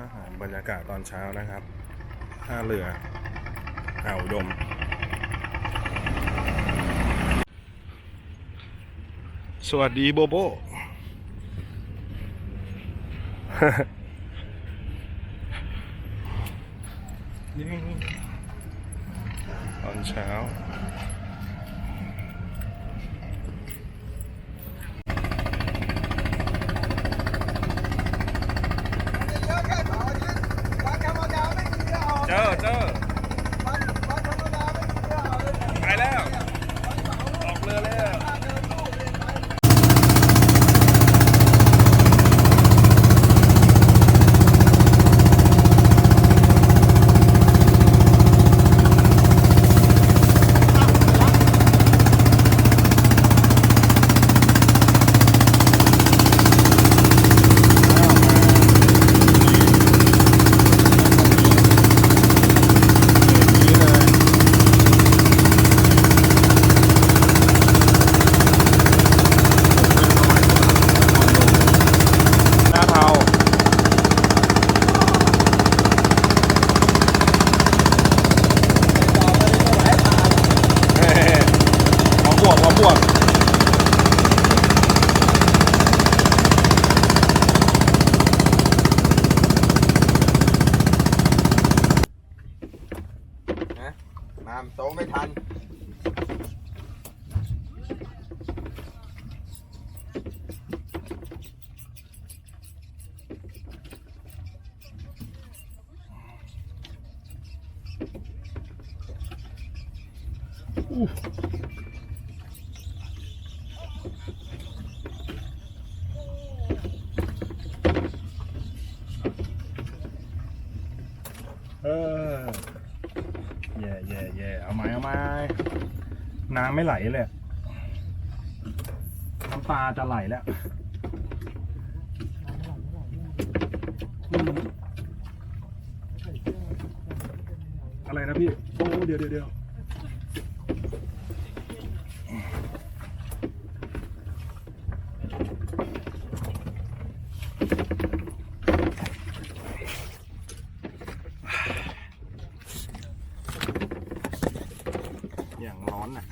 อาหารบรรยากาศตอนเช้านะครับท่าเรืออ่าวยมสวัสดีโบโบ ตอนเช้า เจอเจอไปแล้ว อ บวกขวกนะมาโตไม่ทันเออแย่แย่แย่เอาไม้เอาไม้ น้ำไม่ไหลเลย น้ำตาจะไหลแล้วอืมอะไรนะพี่ โอ้ เดี๋ยวเดี๋ยว อย่างร้อนอะ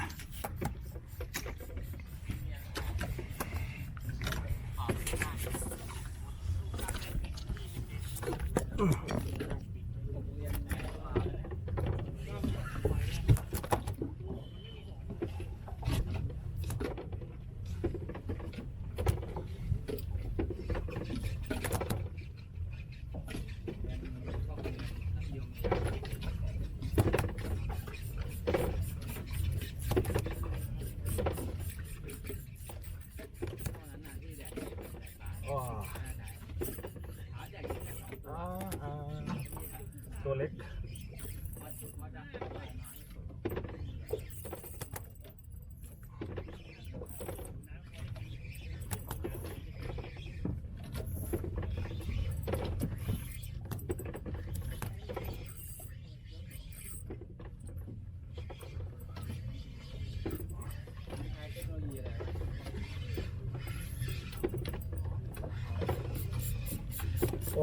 ว้าวอ่าอ่า ตัวเล็ก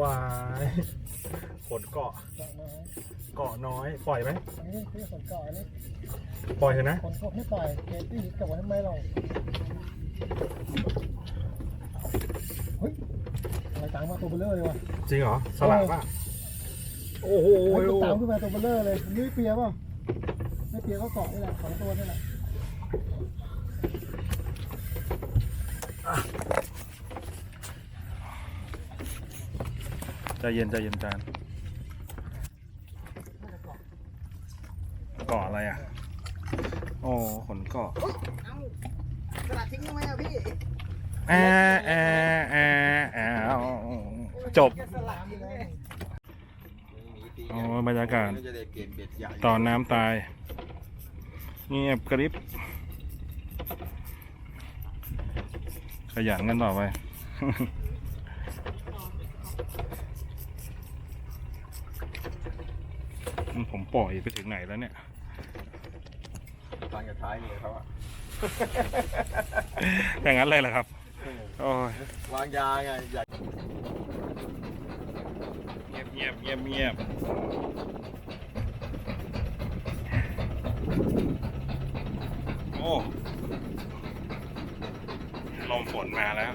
ว้ายขนเกาะ เกาะน้อยปล่อยไหมอันนี้คือขนเกาะอันนี้ปล่อยเถอะนะขนกบไม่ปล่อยเกตี้กับวันทำไมเราเฮ้ยอะไรตามมาตัวเบลเลอร์เลยวะจริงเหรอสลับป่ะโอ้โหเฮ้ยมันตามขึ้นมาตัวเบลเลอร์เลยมันไม่เปียกป่ะไม่เปียกก็เกาะนี่แหละสองตัวนี่แหละใจเย็นใจเย็นจาน กาะอะไรอะโอ้ขนเกาะกระดาษทิ้งทำไมอะพี่แอแอแอแอจบโอ้บรรยากาศตอนน้ำตายเงียบกริบ ขยันกันต่อไปผมปล่อยไปถึงไหนแล้วเนี่ย ตอนกับท้ายนี่เขาอะอย่างนั้นเลยเหรอครับ โอ้ยวางยาไงใหญ่เงียบเงียบเงียบโอ้ลมฝนมาแล้ว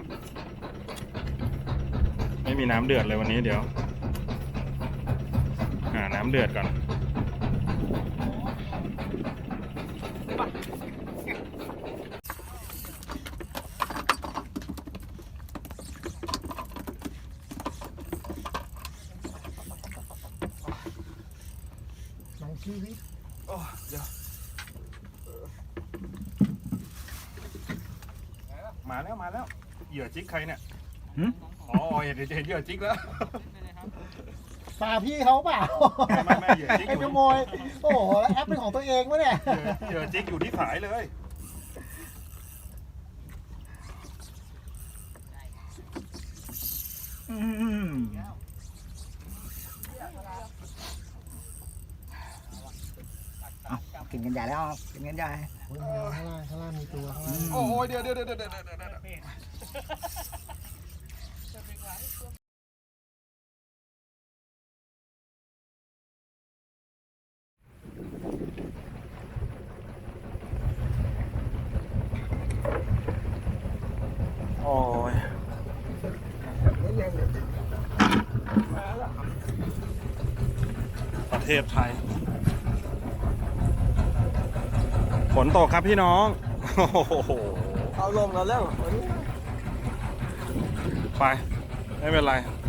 ไม่มีน้ำเดือดเลยวันนี้เดี๋ยว หาน้ำเดือดก่อน หนังชีวิต โอ้เดี๋ยว มาแล้วมาแล้วเหยื่อจิกใครเนี่ยอ๋อเห็นเห็นเห็นเหยื่อจิกแล้ว ปลาพี่เขาเปล่าไม่ไม่ไม่เหยื่อจิ๊กอยู่ ไอ้ขโมยโอ้โหแล้วแอปเป็นของตัวเองวะเนี่ยเหยื่อเหยื่อจิกอยู่ที่สายเลย กินกันใหญ่แล้วกินกันใหญ่ข้างล่างข้างล่างมีตัวข้างล่างโอ้ยเดี๋ยวเดี๋ยวเดี๋ยวเดี๋ยวเดี๋ยวเดี๋ยวโอ้ยประเทศไทย ฝ นตกครับพี่น้องโอ้โหเอาลงแล้วแล้วไป ไม่เป็นไรเ